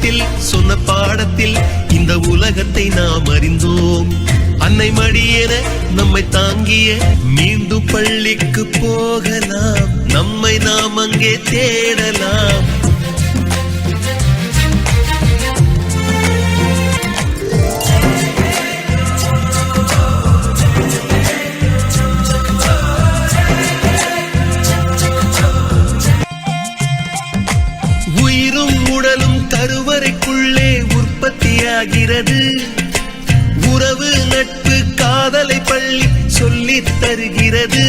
கூடத்தில் சொன்ன பாடத்தில் இந்த உலகத்தை நாம் அறிந்தோம். அன்னை மடியென நம்மை தாங்கிய மீண்டும் பள்ளிக்கு போகலாம். நம்மை நாம் அங்கே தேடலாம். உற்பத்தியாகிறது உறவு நட்பு காதலை பள்ளி சொல்லித் தருகிறது.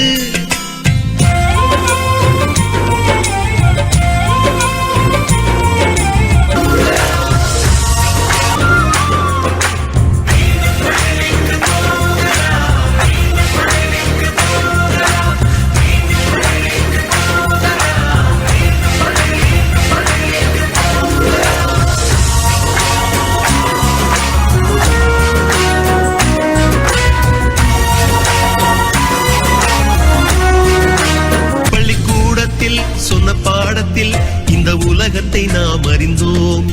உலகத்தை நாம் அறிந்தோம்.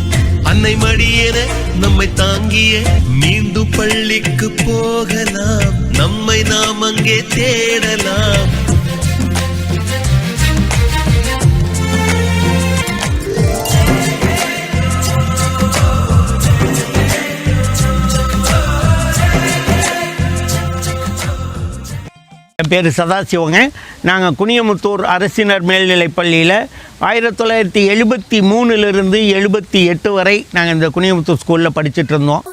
அன்னை மடியென நம்மை தாங்கிய மீண்டும் பள்ளிக்கு போகலாம். நம்மை நாம் அங்கே தேடலாம். என் பேர் சதாசிவங்க. நாங்கள் குனியமுத்தூர் அரசினர் மேல்நிலைப் பள்ளியில் ஆயிரத்தி தொள்ளாயிரத்தி எழுபத்தி மூணுலேருந்து எழுபத்தி எட்டு வரை நாங்கள் இந்த குனியமுத்தூர் ஸ்கூலில் படிச்சுட்டு இருந்தோம்.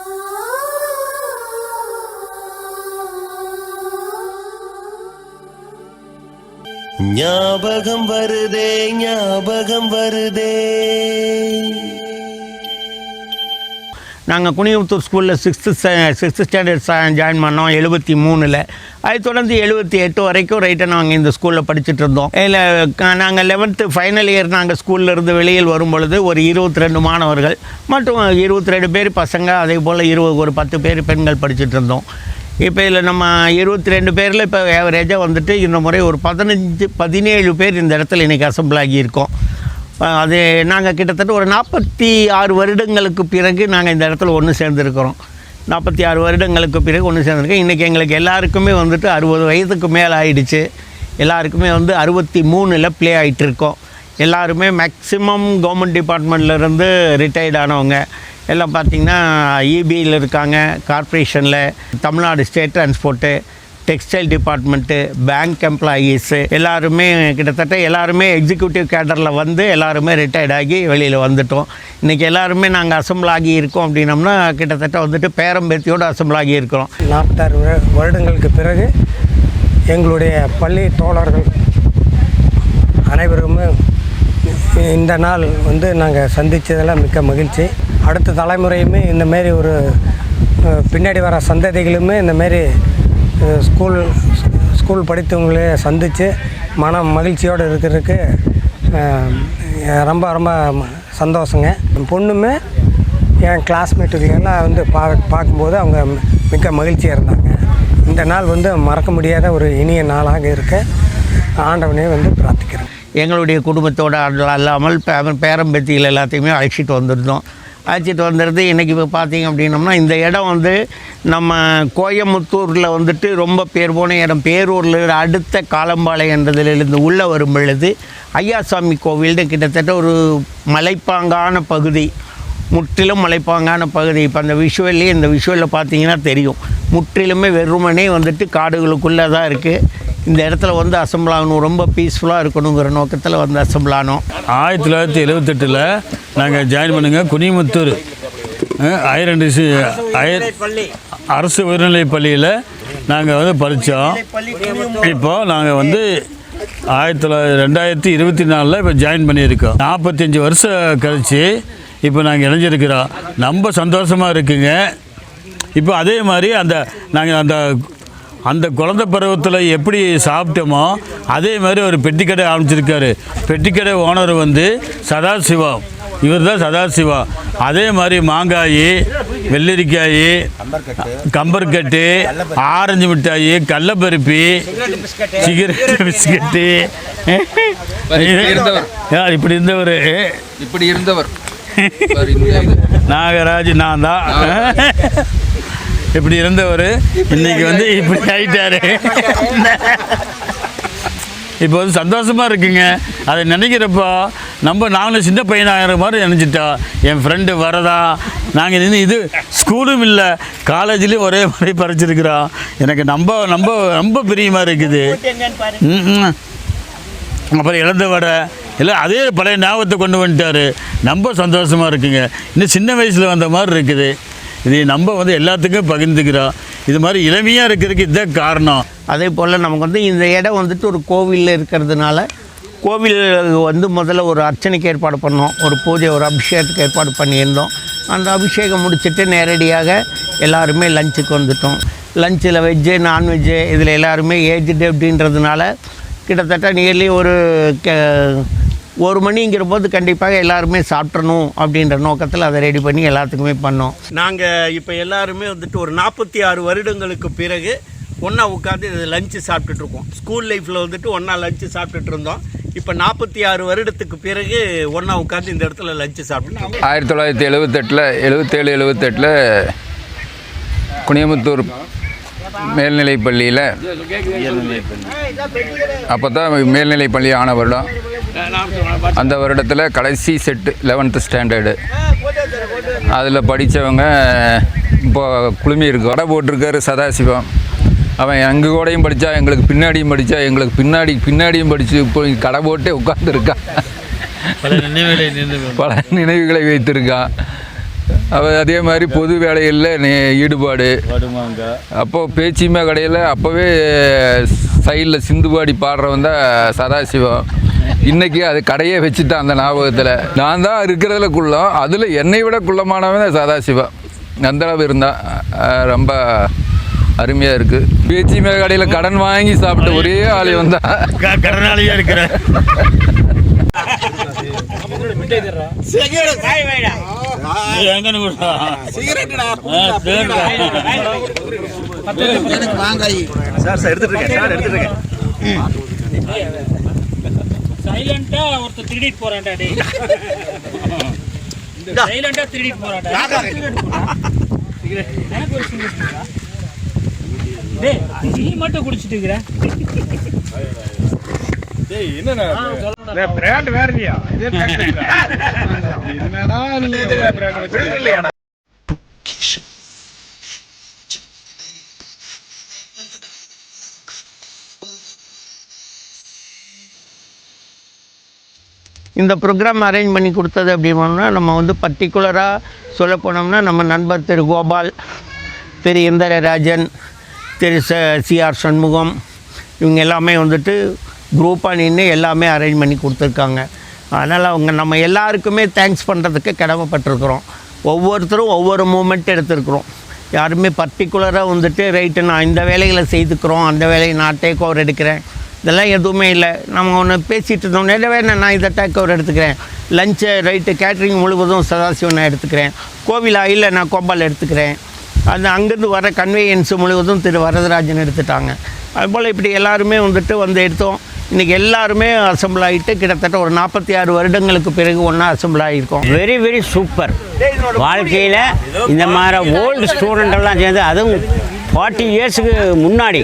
ஞாபகம் வருதே ஞாபகம் வருதே. நாங்கள் குனியமுத்தூர் ஸ்கூலில் சிக்ஸ்த்து சிக்ஸ்த்து ஸ்டாண்டர்ட் ஜாயின் பண்ணோம் எழுபத்தி மூணில். அதை தொடர்ந்து எழுபத்தி எட்டு வரைக்கும் ரைட்டாக நாங்கள் இந்த ஸ்கூலில் படிச்சுட்டு இருந்தோம். இல்லை நாங்கள் லெவன்த்து ஃபைனல் இயர் நாங்கள் ஸ்கூலில் இருந்து வெளியில் வரும் பொழுது ஒரு இருபத்தி ரெண்டு மாணவர்கள் மற்றும் இருபத்தி ரெண்டு பேர் பசங்க அதே போல் இருபது ஒரு பத்து பேர் பெண்கள் படிச்சுட்டு இருந்தோம். இப்போ இதில் நம்ம இருபத்தி ரெண்டு பேரில் இப்போ ஆவரேஜாக வந்துட்டு இந்த முறை ஒரு பதினஞ்சு பதினேழு பேர் இந்த இடத்துல இன்றைக்கி அசம்பிள் ஆகியிருக்கோம். அது நாங்கள் கிட்டத்தட்ட ஒரு நாற்பத்தி ஆறு வருடங்களுக்கு பிறகு நாங்கள் இந்த இடத்துல ஒன்று சேர்ந்துருக்கிறோம். நாற்பத்தி ஆறு வருடங்களுக்கு பிறகு ஒன்று சேர்ந்துருக்கோம். இன்றைக்கி எங்களுக்கு எல்லாருக்குமே வந்துட்டு அறுபது வயதுக்கு மேலே ஆயிடுச்சு. எல்லாருக்குமே வந்து அறுபத்தி மூணில் ப்ளே ஆகிட்டு இருக்கோம் எல்லாருமே மேக்ஸிமம் கவர்மெண்ட் டிபார்ட்மெண்ட்லேருந்து ரிட்டையர்ட் ஆனவங்க. எல்லாம் பார்த்திங்கன்னா இபியில் இருக்காங்க கார்ப்பரேஷனில் Tamil Nadu state transport textile department bank employees எல்லாருமே கிட்டத்தட்ட எல்லாருமே எக்ஸிக்யூட்டிவ் கேடரில் வந்து எல்லாருமே ரிட்டையர்ட் ஆகி வெளியில் வந்துட்டோம். இன்றைக்கி எல்லாருமே நாங்கள் அசம்பிள் ஆகி இருக்கோம் அப்படின்னம்னா கிட்டத்தட்ட வந்துட்டு பேரம்பேத்தியோடு அசம்பிள் ஆகி இருக்கிறோம். நாற்பத்தாறு வருடங்களுக்கு பிறகு எங்களுடைய பள்ளி தோழர்கள் அனைவருமே இந்த நாள் வந்து நாங்கள் சந்தித்ததெல்லாம் மிக்க மகிழ்ச்சி. அடுத்த தலைமுறையுமே இந்தமாரி ஒரு பின்னாடி வர சந்ததிகளுமே இந்தமாரி ஸ்கூல் ஸ்கூல் படித்தவங்களே சந்தித்து மன மகிழ்ச்சியோடு இருக்கிறதுக்கு ரொம்ப ரொம்ப சந்தோஷங்க. என் பொண்ணுமே என் கிளாஸ்மேட்டுகளெல்லாம் வந்து பா பார்க்கும்போது அவங்க மிக்க மகிழ்ச்சியாக இருந்தாங்க. இந்த நாள் வந்து மறக்க முடியாத ஒரு இனிய நாளாக இருக்க ஆண்டவனே வந்து பிரார்த்திக்கிறேன். எங்களுடைய குடும்பத்தோடு அல்லாமல் பே- பேரம்பேத்திகள் எல்லாத்தையுமே அழைச்சிட்டு வந்திருந்தோம். அழைச்சிட்டு வந்துருந்து இன்றைக்கி இப்போ பார்த்தீங்க அப்படின்னம்னா இந்த இடம் வந்து நம்ம கோயம்புத்தூரில் வந்துட்டு ரொம்ப பேர் போன இடம். பேரூரில் அடுத்த காலம்பாளையன்றதுலேருந்து உள்ளே வரும் பொழுது ஐயாசாமி கோவில்னு கிட்டத்தட்ட ஒரு மலைப்பாங்கான பகுதி. முற்றிலும் மலைப்பாங்கான பகுதி. இப்போ அந்த விஷுவல்லே இந்த விஷுவலில் பார்த்தீங்கன்னா தெரியும். முற்றிலுமே வெறுமனே வந்துட்டு காடுகளுக்குள்ளே தான் இருக்குது இந்த இடத்துல வந்து அசம்பிள் ஆகணும் ரொம்ப பீஸ்ஃபுல்லாக இருக்கணுங்கிற நோக்கத்தில் வந்து அசம்பிள் ஆனோம் ஆயிரத்தி தொள்ளாயிரத்தி எழுபத்தெட்டில் நாங்கள் ஜாயின் பண்ணுங்க. குனிமுத்தூர் ஐரண்டு ஐயர் அரசு உயர்நிலைப் பள்ளியில் நாங்கள் வந்து படித்தோம் இப்போ நாங்கள் வந்து ஆயிரத்தி தொள்ளாயிரத்தி ரெண்டாயிரத்தி இருபத்தி நாலில் இப்போ ஜாயின் பண்ணியிருக்கோம். நாற்பத்தஞ்சு வருஷம் கழிச்சு இப்போ நாங்கள் இணைஞ்சிருக்கிறோம். ரொம்ப சந்தோஷமாக இருக்குங்க. இப்போ அதே மாதிரி அந்த நாங்கள் அந்த அந்த குழந்தை பருவத்தில் எப்படி சாப்பிட்டோமோ அதே மாதிரி ஒரு பெட்டிக்கடை ஆரம்பிச்சிருக்காரு. பெட்டிக்கடை ஓனர் வந்து சதாசிவா. இவர் தான் சதாசிவா. அதே மாதிரி மாங்காய் வெள்ளரிக்காய் கம்பர்கட்டு ஆரஞ்சு மிட்டாய் கடலப்பருப்பி சிகரெட் பிஸ்கட்டு இப்படி இருந்தவர்? இப்படி இருந்தவர். நாகராஜ் நான் தான். இப்படி இருந்தவர் இன்னைக்கு வந்து இப்படி ஆயிட்டாரு. இப்போ வந்து சந்தோஷமாக இருக்குங்க. அதை நினைக்கிறப்போ நம்ம நாங்களும் சின்ன பையனாகிற மாதிரி நினச்சிட்டோம் என் ஃப்ரெண்டு வரதா நாங்கள் நின்று இது ஸ்கூலும் இல்லை காலேஜ்லேயும் ஒரே மாதிரி பறிச்சிருக்கிறோம் எனக்கு நம்ம ரொம்ப ரொம்ப பிரியமாக இருக்குது. அப்புறம் இழந்த வடை இல்லை அதே பழைய ஞாபகத்தை கொண்டு வந்துட்டார். ரொம்ப சந்தோஷமாக இருக்குங்க. இன்னும் சின்ன வயசில் வந்த மாதிரி இருக்குது. இது நம்ம வந்து எல்லாத்துக்கும் பகிர்ந்துக்கிறோம். இது மாதிரி இளமையாக இருக்கிறதுக்கு இதுதான் காரணம். அதே போல் நமக்கு வந்து இந்த இடம் வந்துட்டு ஒரு கோவிலில் இருக்கிறதுனால கோவில் வந்து முதல்ல ஒரு அர்ச்சனைக்கு ஏற்பாடு பண்ணோம். ஒரு பூஜை ஒரு அபிஷேகத்துக்கு ஏற்பாடு பண்ணியிருந்தோம். அந்த அபிஷேகம் முடிச்சுட்டு நேரடியாக எல்லாருமே லஞ்சுக்கு வந்துட்டோம். லஞ்சில் வெஜ்ஜு நான்வெஜ்ஜு இதில் எல்லாருமே ஏஜ்டு அப்படின்றதுனால கிட்டத்தட்ட நியர்லி ஒரு க ஒரு மணிங்கிற போது கண்டிப்பாக எல்லாருமே சாப்பிட்றணும் அப்படின்ற நோக்கத்தில் அதை ரெடி பண்ணி எல்லாத்துக்குமே பண்ணோம். நாங்கள் இப்போ எல்லாருமே வந்துட்டு ஒரு நாற்பத்தி ஆறு வருடங்களுக்கு பிறகு ஒன்றா உட்காந்து இது லஞ்சு சாப்பிட்டுட்ருக்கோம் ஸ்கூல் லைஃப்பில் வந்துட்டு ஒன்றா லஞ்சு சாப்பிட்டுட்டு இருந்தோம். இப்போ நாற்பத்தி ஆறு வருடத்துக்கு பிறகு ஒன்றா உட்காந்து இந்த இடத்துல லஞ்சு சாப்பிட்டுட்டு ஆயிரத்தி தொள்ளாயிரத்தி எழுபத்தெட்டில் எழுபத்தேழு எழுபத்தெட்டில் குனியமுத்தூர் மேல்நிலைப் பள்ளியில் அப்போ தான் மேல்நிலைப் பள்ளி ஆன வருடம். அந்த வருடத்தில் கடைசி செட்டு லெவன்த்து ஸ்டாண்டர்டு அதில் படித்தவங்க இப்போ குழுமி இருக்கு. வடை போட்டிருக்காரு சதாசிவம். அவன் எங்கள் கூடயும் படித்தா எங்களுக்கு பின்னாடியும் படித்தா எங்களுக்கு பின்னாடி பின்னாடியும் படித்து இப்போ கடை போட்டே உட்காந்துருக்கான் பல நினைவுகளை நினைவு பல நினைவுகளை வைத்திருக்கான். அவ அதே மாதிரி பொது வேலைகளில் ஈடுபாடு. அப்போது பேச்சிமா கடையில் அப்போவே சைடில் சிந்துபாடி பாடுறவன் தான் சதாசிவம். இன்னைக்கு அது கடையே வச்சுட்டான் அந்த ஞாபகத்தில். நான் தான் இருக்கிறதுல குள்ளம். அதில் என்னை விட குள்ளமானவன் தான் சதாசிவம் அந்த அளவு இருந்தான் ரொம்ப அருமையாக இருக்குது பேச்சிமா கடையில் கடன் வாங்கி சாப்பிட்ட ஒரே ஆள் வந்தான் க- கடனாளியாக இருக்கிறேன் சரிடா. சைலண்டா ஒருத்தர் திருடிட்டு போறான்டா டேய். சைலண்டா திருடிட்டு போறான்டா. எனக்கு ஒரு சிங்கிள். டேய் நீ மட்டும் குடிச்சிட்டு இருக்கிற? இந்த ப்ரோக்ராம் அரேஞ்ச் பண்ணி கொடுத்தது அப்படின்னா நம்ம வந்து பர்டிகுலராக சொல்ல போனோம்னா நம்ம நண்பர் திரு கோபால் திரு இந்திரராஜன் திரு ச சிஆர் சண்முகம் இவங்க எல்லாமே வந்துட்டு குரூப்பாக நின்று எல்லாமே அரேஞ்ச் பண்ணி கொடுத்துருக்காங்க. அதனால் அவங்க நம்ம எல்லாருக்குமே தேங்க்ஸ் பண்ணுறதுக்கு கடமைப்பட்டிருக்கிறோம். ஒவ்வொருத்தரும் ஒவ்வொரு மூமெண்ட் எடுத்துருக்குறோம். யாருமே பர்டிகுலராக வந்துட்டு ரைட்டு நான் இந்த வேலைகளை செய்துக்கிறோம். அந்த வேலையை நான் டேக் ஓவர் எடுக்கிறேன். இதெல்லாம் எதுவுமே இல்லை. நம்ம ஒன்று பேசிகிட்டு இருந்தோம். நிறையவே நான் இதை டேக் ஓவர் எடுத்துக்கிறேன். லஞ்சு ரைட்டு கேட்ரிங் முழுவதும் சதாசிவம் நான் எடுத்துக்கிறேன். கோவில்? ஆயில் நான் கோபால் எடுத்துக்கிறேன். அது அங்கேருந்து வர கன்வேயன்ஸ் முழுவதும் திரு வரதராஜன் எடுத்துட்டாங்க. அதுபோல் இப்படி எல்லாருமே வந்துட்டு வந்து எடுத்தோம். இன்றைக்கி எல்லாருமே அசம்பிள் ஆகிட்டு கிட்டத்தட்ட ஒரு நாற்பத்தி ஆறு வருடங்களுக்கு பிறகு ஒன்றா அசம்பிள் ஆகியிருக்கோம் வெரி வெரி சூப்பர் வாழ்க்கையில் இந்த மாதிரி ஓல்டு ஸ்டூடெண்டெல்லாம் சேர்ந்து அதுவும் ஃபார்ட்டி இயர்ஸுக்கு முன்னாடி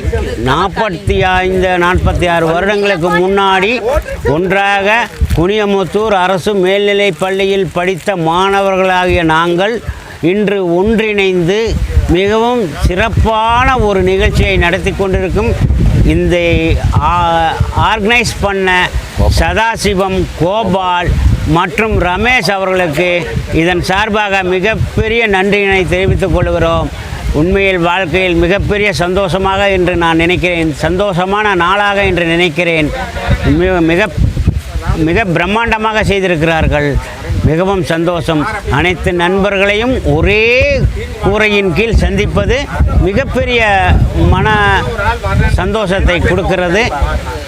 நாற்பத்தி ஐந்து நாற்பத்தி ஆறு வருடங்களுக்கு முன்னாடி ஒன்றாக குனியமுத்தூர் அரசு மேல்நிலைப் பள்ளியில் படித்த மாணவர்களாகிய நாங்கள் இன்று ஒன்றிணைந்து மிகவும் சிறப்பான ஒரு நிகழ்ச்சியை நடத்தி கொண்டிருக்கும் இந்த ஆர்கனைஸ் பண்ண சதாசிவம் கோபால் மற்றும் ரமேஷ் அவர்களுக்கு இதன் சார்பாக மிகப்பெரிய நன்றியினை தெரிவித்துக் கொள்கிறோம். உண்மையில் வாழ்க்கையில் மிகப்பெரிய சந்தோஷமாக என்று நான் நினைக்கிறேன். சந்தோஷமான நாளாக என்று நினைக்கிறேன். மிக மிக மிக பிரம்மாண்டமாக செய்திருக்கிறார்கள். மிகவும் சந்தோஷம். அனைத்து நண்பர்களையும் ஒரே கூரையின் கீழ் சந்திப்பது மிகப்பெரிய மன சந்தோஷத்தை கொடுக்கிறது.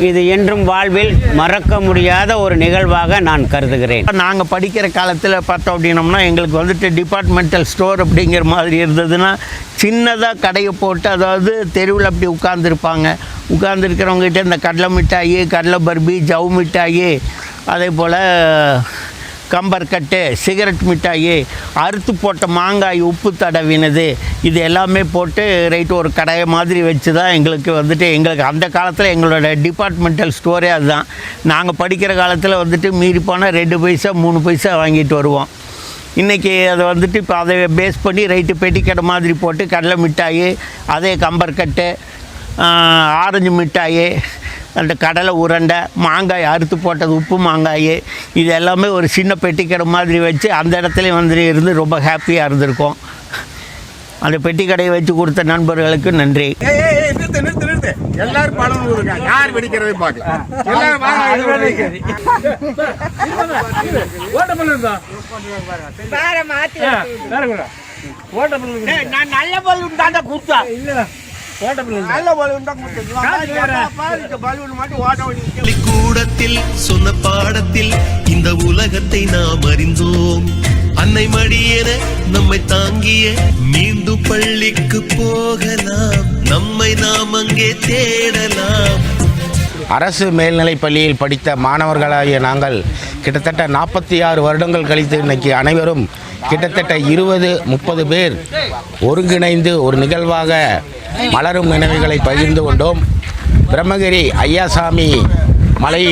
இது என்றும் வாழ்வில் மறக்க முடியாத ஒரு நிகழ்வாக நான் கருதுகிறேன். நாங்கள் படிக்கிற காலத்தில் பார்த்தோம் அப்படின்னம்னா எங்களுக்கு வந்துட்டு டிபார்ட்மெண்டல் ஸ்டோர் அப்படிங்கிற மாதிரி இருந்ததுன்னா சின்னதாக கடையை போட்டு அதாவது தெருவில் அப்படி உட்காந்துருப்பாங்க உட்காந்துருக்கிறவங்ககிட்ட இந்த கடலை மிட்டாயி கடலை பர்பி ஜவு மிட்டாயி அதே போல் கம்பர்கட்டு சிகரெட் மிட்டாயி அறுத்து போட்ட மாங்காய் உப்பு தடவினது இது எல்லாமே போட்டு ரைட்டு ஒரு கடையை மாதிரி வச்சு தான் எங்களுக்கு வந்துட்டு எங்களுக்கு அந்த காலத்தில் எங்களோட டிபார்ட்மெண்டல் ஸ்டோரே அதுதான். நாங்கள் படிக்கிற காலத்தில் வந்துட்டு மீறி போனால் ரெண்டு பைசா மூணு பைசா வாங்கிட்டு வருவோம். இன்றைக்கி அதை வந்துட்டு இப்போ அதை பேஸ் பண்ணி ரைட்டு பெட்டிக்கடை மாதிரி போட்டு கடலை மிட்டாயி அதே கம்பர்கட்டு ஆரஞ்சு மிட்டாயி அந்த கடலை உருண்டை மாங்காய் அறுத்து போட்டது உப்பு மாங்காய் இது எல்லாமே ஒரு சின்ன பெட்டிக்கடை மாதிரி வச்சு அந்த இடத்துல வந்து இருந்து ரொம்ப ஹாப்பியாக இருந்திருக்கோம். அந்த பெட்டிக்கடையை வச்சு கொடுத்த நண்பர்களுக்கு நன்றி. நிறுத்து எல்லாரும் படம் கொடுங்க யார் வெடிக்கிறதை பார்க்கலாம். எல்லாரும் நான் நல்ல பலூன் தாண்டா கொடுத்தா இல்லை. ஓட்ட பண்ணு நல்ல பலூன் தான் கொடுத்தேன் பலூன் மட்டும் ஓட்ட பள்ளிக்கூடத்தில் சொன்ன பாடத்தில் இந்த உலகத்தை நாம் அறிந்தோம். அன்னை மடியென நம்மை தாங்கிய மீண்டும் பள்ளிக்கு போகலாம். நம்மை நாம் அங்கே தேடலாம். அரசு மேல்நிலைப் பள்ளியில் படித்த மாணவர்களாகிய நாங்கள் கிட்டத்தட்ட நாற்பத்தி ஆறு வருடங்கள் கழித்து இன்னைக்கு அனைவரும் கிட்டத்தட்ட இருபது முப்பது பேர் ஒருங்கிணைந்து ஒரு நிகழ்வாக மலரும் நினைவுகளை பகிர்ந்து கொண்டோம். பிரம்மகிரி ஐயாசாமி மலை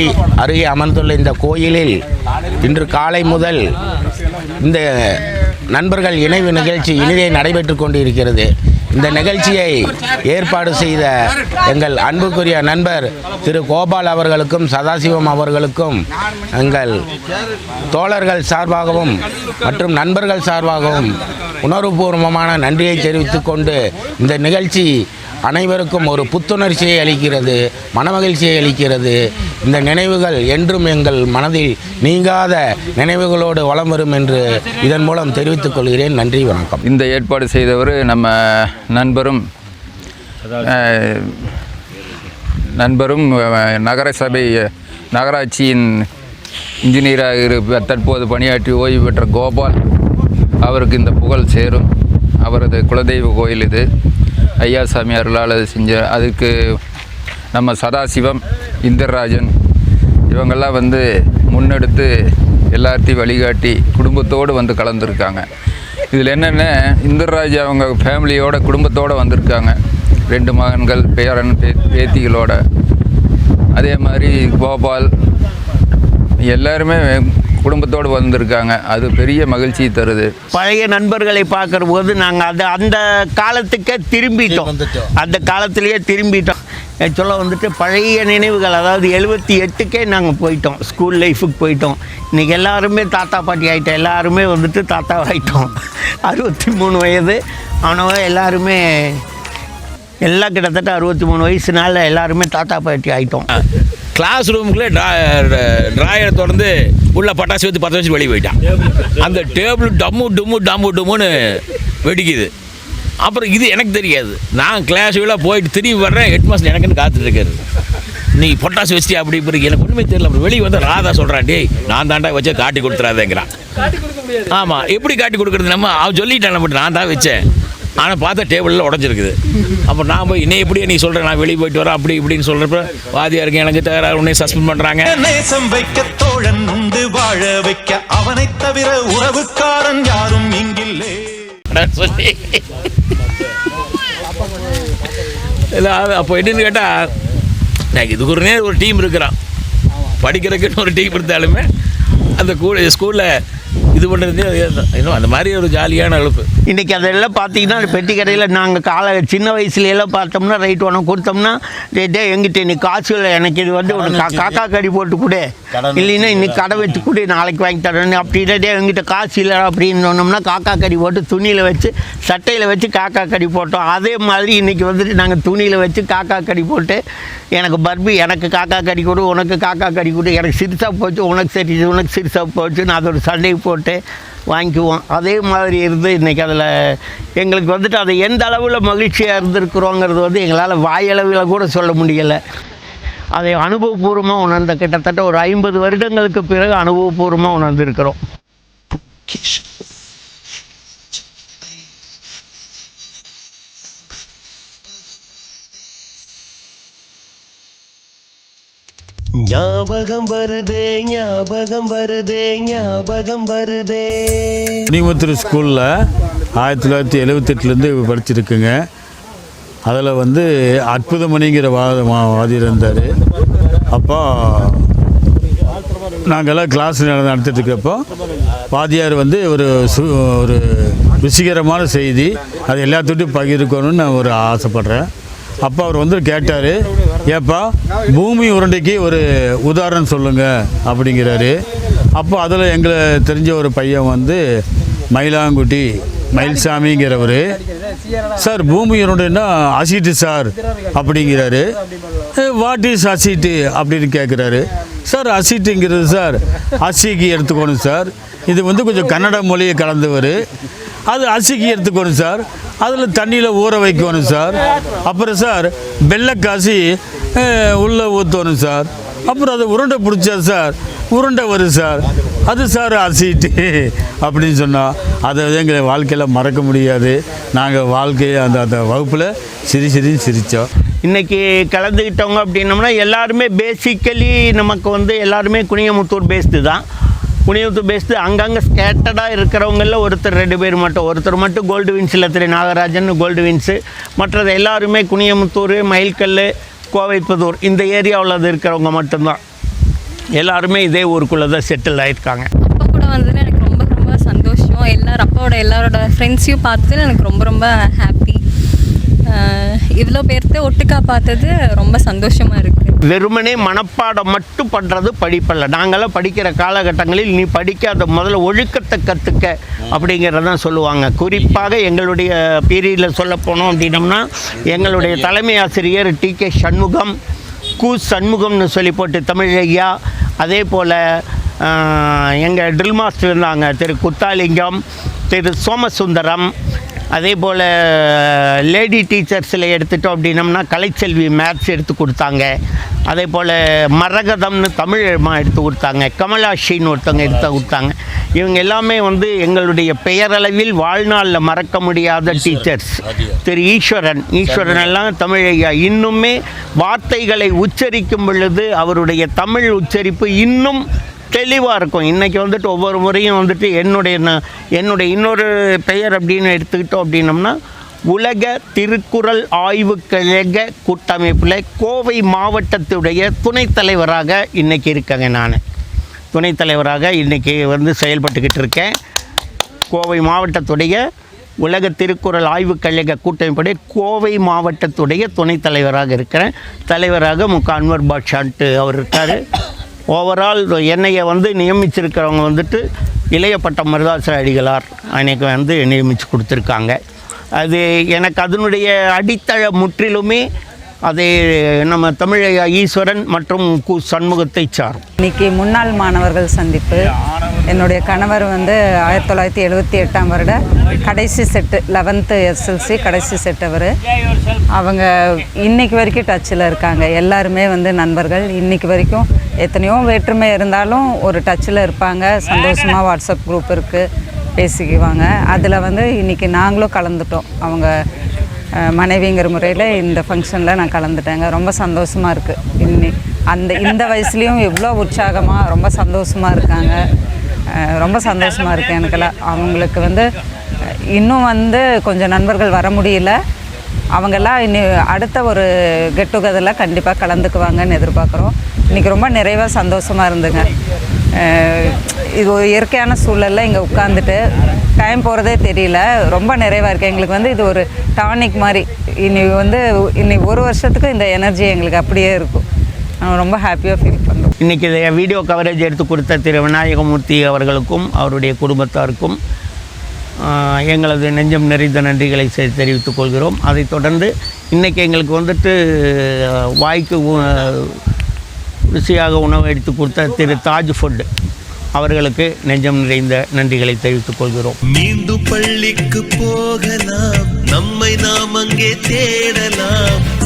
அருகே அமர்ந்துள்ள இந்த கோயிலில் இன்று காலை முதல் இந்த நண்பர்கள் இணைவு நிகழ்ச்சி இனிதே நடைபெற்று கொண்டிருக்கிறது. இந்த நிகழ்ச்சியை ஏற்பாடு செய்த எங்கள் அன்புக்குரிய நண்பர் திரு கோபால் அவர்களுக்கும் சதாசிவம் அவர்களுக்கும் எங்கள் தோழர்கள் சார்பாகவும் மற்றும் நண்பர்கள் சார்பாகவும் உணர்வுபூர்வமான நன்றியை தெரிவித்துக் கொண்டு இந்த நிகழ்ச்சி அனைவருக்கும் ஒரு புத்துணர்ச்சியை அளிக்கிறது மனமகிழ்ச்சியை அளிக்கிறது. இந்த நினைவுகள் என்றும் எங்கள் மனதில் நீங்காத நினைவுகளோடு வலம் வரும் என்று இதன் மூலம் தெரிவித்துக் கொள்கிறேன். நன்றி வணக்கம். இந்த ஏற்பாடு செய்தவர் நம்ம நண்பரும் நண்பரும் நகர நகரசபை நகராட்சியின் இன்ஜினியராக இருப்ப தற்போது பணியாற்றி ஓய்வு பெற்ற கோபால் அவருக்கு இந்த புகழ் சேரும். அவரது குலதெய்வ கோயில் இது. ஐயாசாமி அருளால் அது செஞ்ச அதுக்கு நம்ம சதாசிவம் இந்திரராஜன் இவங்கெல்லாம் வந்து முன்னெடுத்து எல்லாத்தையும் வழிகாட்டி குடும்பத்தோடு வந்து கலந்துருக்காங்க. இதில் என்னென்ன இந்திரராஜ் அவங்க ஃபேமிலியோட குடும்பத்தோடு வந்திருக்காங்க. ரெண்டு மகன்கள் பேரன் பே பேத்திகளோட. அதே மாதிரி கோபால் எல்லாருமே குடும்பத்தோடு வந்திருக்காங்க. அது பெரிய மகிழ்ச்சி தருது. பழைய நண்பர்களை பார்க்குற போது நாங்கள் அது அந்த காலத்துக்கே திரும்பிட்டோம். அந்த காலத்திலேயே திரும்பிட்டோம். ஆக்சுவலாக வந்துட்டு பழைய நினைவுகள் அதாவது எழுபத்தி எட்டுக்கே நாங்கள் போயிட்டோம். ஸ்கூல் லைஃபுக்கு போயிட்டோம். இன்றைக்கி எல்லாருமே தாத்தா பாட்டி ஆகிட்டோம் எல்லாருமே வந்துட்டு தாத்தா ஆகிட்டோம் அறுபத்தி மூணு வயது அவனவ எல்லாருமே எல்லாம் கிட்டத்தட்ட அறுபத்தி மூணு வயசுனால எல்லாருமே தாத்தா பாட்டி ஆகிட்டோம் கிளாஸ் ரூமுக்குள்ளே ட்ரா ட்ராயரை திறந்து உள்ள பட்டாசு வச்சு பற்ற வச்சு வெளியே போயிட்டான். அந்த டேபிள் டம்மு டும்மு டம்மு டும்முன்னு வெடிக்குது. அப்புறம் இது எனக்கு தெரியாது. நான் கிளாஸ் உள்ள போயிட்டு திரும்பி வர்றேன் ஹெட் மாஸ்டர் எனக்குன்னு காத்துட்டு இருக்காரு. நீ பொட்டாசு வச்சிட்டி அப்படி இப்படி எனக்கு ஒன்றுமே தெரியல. அப்புறம் வெளியே வந்து ராதா சொல்கிறான் டேய் நான் தாண்டா வச்சே காட்டி கொடுத்துறாதேங்கிறான் ஆமாம் எப்படி காட்டி கொடுக்குறது நம்ம? அவன் சொல்லிட்டான் நம்ம நான் தான் வச்சேன். ஆனால் பார்த்தா டேபிளில் உடஞ்சிருக்குது. அப்போ நான் போய் இன்னும் எப்படியே நீ சொல்கிறேன் நான் வெளியே போயிட்டு வரேன் அப்படி இப்படின்னு சொல்கிறப்ப வாதியா இருக்கு எனக்கு தகராறு உடனே சஸ்பெண்ட் பண்ணுறாங்க நேசம் வைக்க தோழன் உண்டு வாழ வைக்க அவனை தவிர உறவுக்காரன் யாரும் இங்கில்லே. சொல்லி. இல்லை அது அப்போ என்னன்னு கேட்டால் எனக்கு இதுக்கு ஒரு நேரம் ஒரு டீம் இருக்கிறான். படிக்கிறதுக்குன்னு ஒரு டீம் இருந்தாலுமே அந்த கூட ஸ்கூலில் இது பண்ணுறது இன்னும் அந்த மாதிரி ஒரு ஜாலியான அழுப்பு இன்றைக்கி அதெல்லாம் பார்த்தீங்கன்னா பெட்டி கடையில் நாங்கள் காலை சின்ன வயசுல எல்லாம் பார்த்தோம்னா ரைட் உனக்கு கொடுத்தோம்னா டே டே எங்கிட்ட இன்னைக்கு காசு இல்லை எனக்கு இது வந்து ஒரு கா- காக்கா கடி போட்டு கொடு. இல்லைன்னா இன்னைக்கு கடை வச்சு கொடு நாளைக்கு வாங்கி தரேன் அப்படின்னா டே எங்கிட்ட காசு இல்லை அப்படின்னு சொன்னோம்னா காக்கா கடி போட்டு துணியில் வச்சு சட்டையில் வச்சு காக்கா கடி போட்டோம். அதே மாதிரி இன்றைக்கி வந்துட்டு நாங்கள் துணியில் வச்சு காக்கா கடி போட்டு எனக்கு பர்பி எனக்கு காக்கா கடி கொடு உனக்கு காக்கா கடி கொடு எனக்கு சிறுசாக போச்சு உனக்கு சரி உனக்கு சிறுசாக போச்சுன்னு அதோட சண்டை போட்டு வாங்கிக்குவோம். அதே மாதிரி இருந்து இன்றைக்கி அதில் எங்களுக்கு வந்துட்டு அது எந்த அளவில் மகிழ்ச்சியாக இருந்திருக்கிறோங்கிறது வந்து எங்களால் வாயளவில் கூட சொல்ல முடியலை. அதை அனுபவபூர்வமாக உணர்ந்த கிட்டத்தட்ட ஒரு ஐம்பது வருடங்களுக்கு பிறகு அனுபவபூர்வமாக உணர்ந்திருக்கிறோம். ஞாபகம் வருதே ஞாபகம் வருதே ஞாபகம் வருதே. நீமத்திரி ஸ்கூலில் ஆயிரத்தி தொள்ளாயிரத்தி எழுவத்தெட்டுலேருந்து படிச்சிருக்குங்க. அதில் வந்து அற்புதமணிங்கிற வாத வாதி இருந்தார். அப்போ நாங்கள்லாம் கிளாஸ் நடத்திட்டு இருக்கப்போ வாத்தியார் வந்து ஒரு சு ஒரு ருசிகரமான செய்தி. அது எல்லாத்துட்டும் பகிர்க்கணும்னு நான் ஒரு ஆசைப்பட்றேன். அப்போ அவர் வந்து கேட்டார் ஏப்பா பூமி உருண்டைக்கு ஒரு உதாரணம் சொல்லுங்கள் அப்படிங்கிறாரு. அப்போ அதில் எங்களை தெரிஞ்ச ஒரு பையன் வந்து மயிலாங்குட்டி மயில்சாமிங்கிறவர். சார் பூமி உருண்டைன்னா அசிட்டு சார் அப்படிங்கிறாரு. வாட் இஸ் அசிட்டு அப்படின்னு கேட்குறாரு சார் அசிட்டுங்கிறது சார் அசிக்கு எடுத்துக்கணும் சார். இது வந்து கொஞ்சம் கன்னட மொழியை கலந்தவர். அது அசிக்கு எடுத்துக்கணும் சார். அதில் தண்ணியில் ஊற வைக்கணும் சார். அப்புறம் சார் வெள்ளை காசி உள்ளே ஊற்றணும் சார். அப்புறம் அதை உருண்டை பிடிச்சா சார் உருண்டை வரும் சார். அது சார் அரிசிட்டு அப்படின்னு சொன்னால் அதை வந்து எங்களை வாழ்க்கையில் மறக்க முடியாது. நாங்கள் வாழ்க்கையை அந்த அந்த வகுப்பில் சிரி சிரின்னு சிரித்தோம் இன்றைக்கி கலந்துக்கிட்டவங்க அப்படின்னோம்னா எல்லாருமே பேசிக்கலி நமக்கு வந்து எல்லாருமே குனியமுத்தூர் பேஸ்டு தான். குனியமுத்தூர் பேஸ்து அங்கங்கே ஸ்கேட்டடாக இருக்கிறவங்களில் ஒருத்தர் ரெண்டு பேர் மட்டும். ஒருத்தர் மட்டும் கோல்டு வின்ஸில் திரு நாகராஜன் கோல்டு வின்ஸு மற்றது எல்லாருமே குனியமுத்தூர் மயில்கல் கோவைப்புதூர். இந்த ஏரியாவில் இருக்கிறவங்க மட்டும்தான். எல்லாருமே இதே ஊருக்குள்ளே தான் செட்டில் ஆகிருக்காங்க அப்போ கூட வந்து எனக்கு ரொம்ப ரொம்ப சந்தோஷம். எல்லாரும் அப்பாவோட எல்லாரோட ஃப்ரெண்ட்ஸையும் பார்த்து எனக்கு ரொம்ப ரொம்ப ஹாப்பி இவ்வளோ பேர்த்த ஒட்டுக்கா பார்த்தது ரொம்ப சந்தோஷமாக இருக்குது வெறுமனே மனப்பாடம் மட்டும் பண்ணுறது படிப்பல்ல. நாங்களாம் படிக்கிற காலகட்டங்களில் நீ படிக்காத முதல்ல ஒழுக்கத்தை கற்றுக்க அப்படிங்கிறதான் சொல்லுவாங்க. குறிப்பாக எங்களுடைய பீரியடில் சொல்ல போனோம் அப்படின்னம்னா எங்களுடைய தலைமை ஆசிரியர் டி. கே. சண்முகம் கு. சண்முகம்னு சொல்லி போட்டு தமிழ் ஐயா அதே போல் எங்கள் ட்ரில் மாஸ்டர் இருந்தாங்க. திரு குத்தாலிங்கம் திரு சோமசுந்தரம் அதே போல் லேடி டீச்சர்ஸில் எடுத்துட்டோம் அப்படின்னம்னா கலைச்செல்வி மேத்ஸ் எடுத்து கொடுத்தாங்க. அதே போல் மரகதம்னு தமிழ் அம்மா எடுத்து கொடுத்தாங்க. கமலாஷின்னு ஒருத்தவங்க எடுத்து கொடுத்தாங்க. இவங்க எல்லாமே வந்து எங்களுடைய பெயரளவில் வாழ்நாளில் மறக்க முடியாத டீச்சர்ஸ் திரு ஈஸ்வரன் ஈஸ்வரன் எல்லாம் தமிழ் ஐயா. இன்னுமே வார்த்தைகளை உச்சரிக்கும் பொழுது அவருடைய தமிழ் உச்சரிப்பு இன்னும் தெளிவாக இருக்கும். இன்றைக்கி வந்துட்டு ஒவ்வொரு முறையும் வந்துட்டு என்னுடைய நான் என்னுடைய இன்னொரு பெயர் அப்படின்னு எடுத்துக்கிட்டோம் அப்படின்னம்னா உலக திருக்குறள் ஆய்வு கழக கூட்டமைப்பில் கோவை மாவட்டத்துடைய துணைத் தலைவராக இன்றைக்கி இருக்கேங்க நான். துணைத் தலைவராக இன்றைக்கி வந்து செயல்பட்டுக்கிட்டு இருக்கேன். கோவை மாவட்டத்துடைய உலக திருக்குறள் ஆய்வுக் கழக கூட்டமைப்புடைய கோவை மாவட்டத்துடைய துணைத் தலைவராக இருக்கிறேன். தலைவராக முக அன்வர் பாட்ஷான்ட்டு அவர் இருக்கார். ஓவரால் என்னையை வந்து நியமிச்சிருக்கிறவங்க வந்துட்டு இளையப்பட்ட மருதாச அடிகளார் அன்னைக்கு வந்து நியமித்து கொடுத்துருக்காங்க. அது எனக்கு அதனுடைய அடித்தள முற்றிலுமே அது நம்ம தமிழையா ஈஸ்வரன் மற்றும் கு சண்முகத்தை சாரும். இன்னைக்கு முன்னாள் மாணவர்கள் சந்திப்பு. என்னுடைய கணவர் வந்து ஆயிரத்தி தொள்ளாயிரத்தி எழுபத்தி எட்டாம் வருட கடைசி செட்டு லெவன்த்து எஸ்எல்சி கடைசி செட் அவர். அவங்க இன்னைக்கு வரைக்கும் டச்சில் இருக்காங்க. எல்லாருமே வந்து நண்பர்கள். இன்னைக்கு வரைக்கும் எத்தனையோ வேற்றுமை இருந்தாலும் ஒரு டச்சில் இருப்பாங்க. சந்தோஷமாக வாட்ஸ்அப் குரூப் இருக்குது பேசிக்குவாங்க. அதில் வந்து இன்னைக்கு நாங்களும் கலந்துட்டோம். அவங்க மனைவிங்கிற முறையில் இந்த ஃபங்க்ஷனில் நான் கலந்துட்டேங்க. ரொம்ப சந்தோஷமாக இருக்குது இன்னி அந்த இந்த வயசுலேயும் எவ்வளோ உற்சாகமாக ரொம்ப சந்தோஷமாக இருக்காங்க. ரொம்ப சந்தோஷமாக இருக்குது எனக்கெல்லாம் அவங்களுக்கு வந்து இன்னும் வந்து கொஞ்சம் நண்பர்கள் வர முடியல. அவங்கெல்லாம் இனி அடுத்த ஒரு கெட் டுகெதரில் கண்டிப்பாக கலந்துக்குவாங்கன்னு எதிர்பார்க்குறோம். இன்றைக்கி ரொம்ப நிறைவாக சந்தோஷமாக இருந்துங்க. இது ஒரு இயற்கையான சூழலில் இங்கே உட்காந்துட்டு டைம் போகிறதே தெரியல. ரொம்ப நிறைவாக இருக்குது எங்களுக்கு வந்து இது ஒரு டானிக் மாதிரி. இனி வந்து இன்னி ஒரு வருஷத்துக்கு இந்த எனர்ஜி எங்களுக்கு அப்படியே இருக்கும். நாங்கள் ரொம்ப ஹாப்பியாக ஃபீல் பண்ணுறோம் இன்றைக்கி இதை வீடியோ கவரேஜ் எடுத்து கொடுத்த திரு விநாயகமூர்த்தி அவர்களுக்கும் அவருடைய குடும்பத்தாருக்கும் எங்களது நெஞ்சம் நிறைந்த நன்றிகளை தெரிவித்துக் கொள்கிறோம். அதைத் தொடர்ந்து இன்றைக்கி எங்களுக்கு வந்துட்டு வாய்க்கு உ- ருசியாக உணவு எடுத்து கொடுத்த திரு தாஜ் ஃபுட் அவர்களுக்கு நெஞ்சம் நிறைந்த நன்றிகளை தெரிவித்துக் கொள்கிறோம். மீண்டும் பள்ளிக்கு போகலாம். நம்மை நாம் அங்கே தேடலாம்.